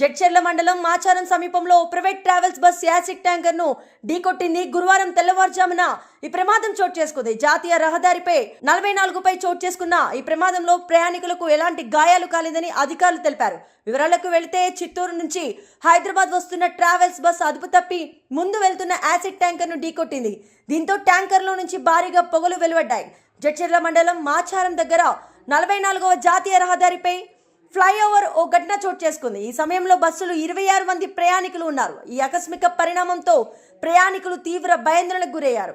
జడ్చెర్ల మండలం మాచారం సమీపంలో private travels bus acid ట్యాంకర్ను ఢీకొట్టింది గురువారం తెల్లవారుజామున. ఈ ప్రమాదం చోటు చేసుకుంది. జాతీయ రహదారిపై నలభై నాలుగుపై చోటు చేసుకున్న ఈ ప్రమాదంలో ప్రయాణికులకు ఎలాంటి గాయాలు కాలేదని అధికారులు తెలిపారు. వివరాలకు వెళితే చిత్తూరు నుంచి హైదరాబాద్ వస్తున్న ట్రావెల్స్ బస్ అదుపు తప్పి ముందు వెళ్తున్న యాసిడ్ ట్యాంకర్ను ఢీకొట్టింది. దీంతో ట్యాంకర్లో నుంచి భారీగా పొగలు వెలువడ్డాయి. జడ్చెర్ల మండలం మాచారం దగ్గర నలభై నాలుగవ జాతీయ రహదారిపై ఫ్లైఓవర్ ఓ ఘటన చోటు చేసుకుంది. ఈ సమయంలో బస్సులు ఇరవై ఆరు మంది ప్రయాణికులు ఉన్నారు. ఈ ఆకస్మిక పరిణామంతో ప్రయాణికులు తీవ్ర భయాందోళనకు గురయ్యారు.